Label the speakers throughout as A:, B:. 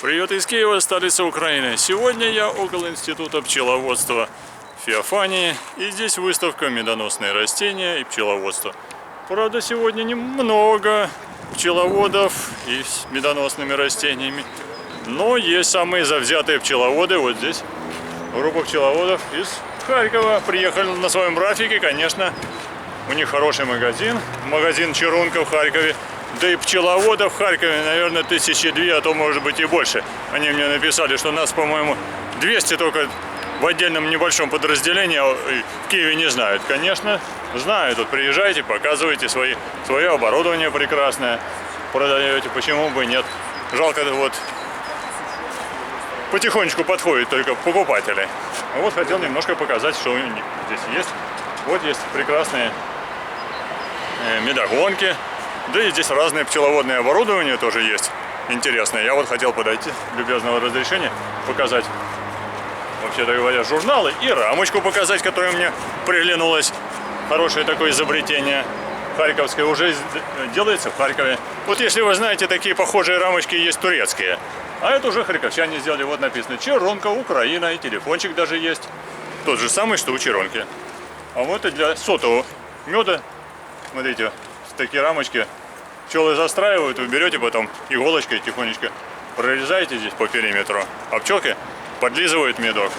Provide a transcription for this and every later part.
A: Привет из Киева, столица Украины. Сегодня я около Института пчеловодства Феофании. И здесь выставка «Медоносные растения и пчеловодство». Правда, сегодня немного пчеловодов и с медоносными растениями. Но есть самые завзятые пчеловоды. Вот здесь группа пчеловодов из Харькова. Приехали на своем графике, конечно. У них хороший магазин. Магазин Чарунка в Харькове. Да и пчеловодов в Харькове, наверное, тысячи две, а то может быть и больше. Они мне написали, что нас, по-моему, 200 только в отдельном небольшом подразделении, а в Киеве не знают. Конечно, знают. Вот приезжайте, показывайте свои, свое оборудование прекрасное, продаете, почему бы нет. Жалко, вот потихонечку подходят только покупатели. А вот хотел немножко показать, что у них здесь есть. Вот есть прекрасные э, медогонки. Да и здесь разное пчеловодное оборудование тоже есть интересное. Я вот хотел подойти, любезного разрешения, показать, вообще-то говоря, журналы и рамочку показать, которая мне приглянулась. Хорошее такое изобретение. Харьковское уже делается в Харькове. Вот если вы знаете, такие похожие рамочки есть турецкие. А это уже харьковчане сделали. Вот написано Черонка, Украина, и телефончик даже есть. Тот же самый, что у Черонки. А вот и для сотового меда, смотрите, такие рамочки пчелы застраивают, вы берете потом иголочкой тихонечко прорезаете здесь по периметру, а пчелки подлизывают медок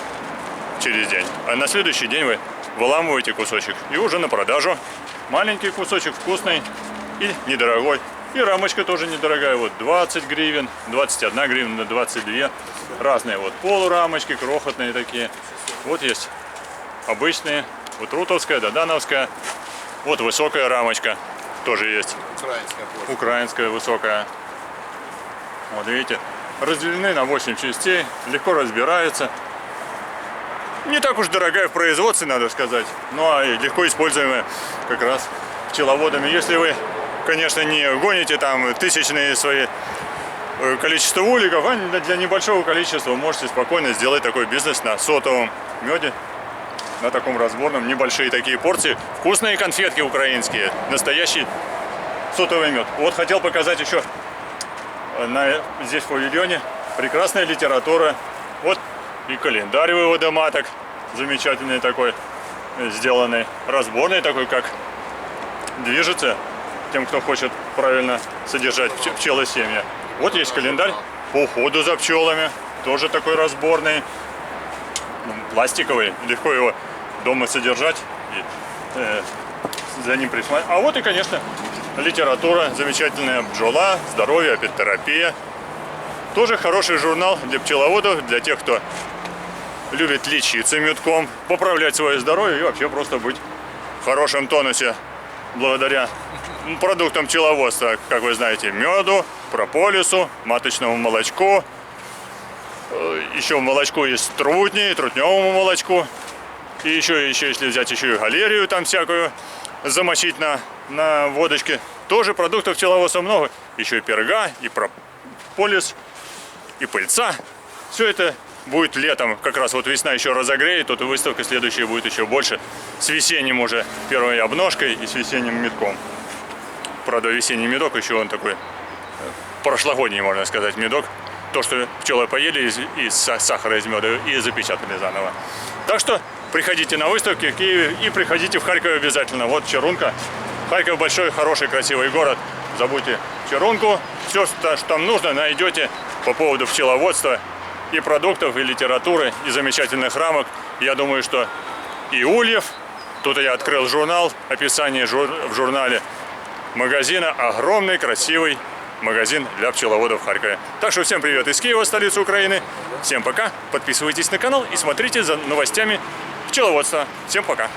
A: через день. А на следующий день вы выламываете кусочек и уже на продажу. Маленький кусочек вкусный и недорогой. И рамочка тоже недорогая, вот 20 гривен, 21 гривна, 22. Разные вот полурамочки, крохотные такие. Вот есть обычные, вот рутовская, додановская. Вот высокая рамочка тоже есть.
B: Украинская почта.
A: Украинская высокая. Вот видите, разделены на 8 частей, легко разбирается. Не так уж дорогая в производстве, надо сказать. Ну а и легко используемая как раз пчеловодами. Если вы, конечно, не гоните там тысячные свои э, количество уликов, а для небольшого количества можете спокойно сделать такой бизнес на сотовом меде на таком разборном, небольшие такие порции. Вкусные конфетки украинские, настоящий сотовый мед. Вот хотел показать еще на, здесь в павильоне прекрасная литература. Вот и календарь вывода маток, замечательный такой, э, сделанный, разборный такой, как движется тем, кто хочет правильно содержать пч- пчелы семья. Вот есть календарь по уходу за пчелами, тоже такой разборный, пластиковый, легко его дома содержать и э, за ним присматривать. А вот и, конечно, литература, замечательная бджола, здоровье, апитерапия. Тоже хороший журнал для пчеловодов, для тех, кто любит лечиться медком, поправлять свое здоровье и вообще просто быть в хорошем тонусе благодаря продуктам пчеловодства, как вы знаете, меду, прополису, маточному молочку, э, еще молочку из трутни, трутневому молочку. И еще, еще, если взять еще и галерию там всякую, замочить на, на водочке. Тоже продуктов пчеловодства много. Еще и пирога, и прополис, и пыльца. Все это будет летом. Как раз вот весна еще разогреет, тут выставка следующая будет еще больше. С весенним уже первой обножкой и с весенним медком. Правда, весенний медок еще он такой э, прошлогодний, можно сказать, медок. То, что пчелы поели из, из са- сахара из меда и запечатали заново. Так что приходите на выставки в Киеве и приходите в Харьков обязательно. Вот Черунка. Харьков большой, хороший, красивый город. Забудьте Черунку. Все, что там нужно, найдете по поводу пчеловодства и продуктов, и литературы, и замечательных рамок. Я думаю, что и ульев. Тут я открыл журнал, описание жур- в журнале магазина. Огромный, красивый магазин для пчеловодов в Харькове. Так что всем привет из Киева, столицы Украины. Всем пока. Подписывайтесь на канал и смотрите за новостями пчеловодства. Всем пока.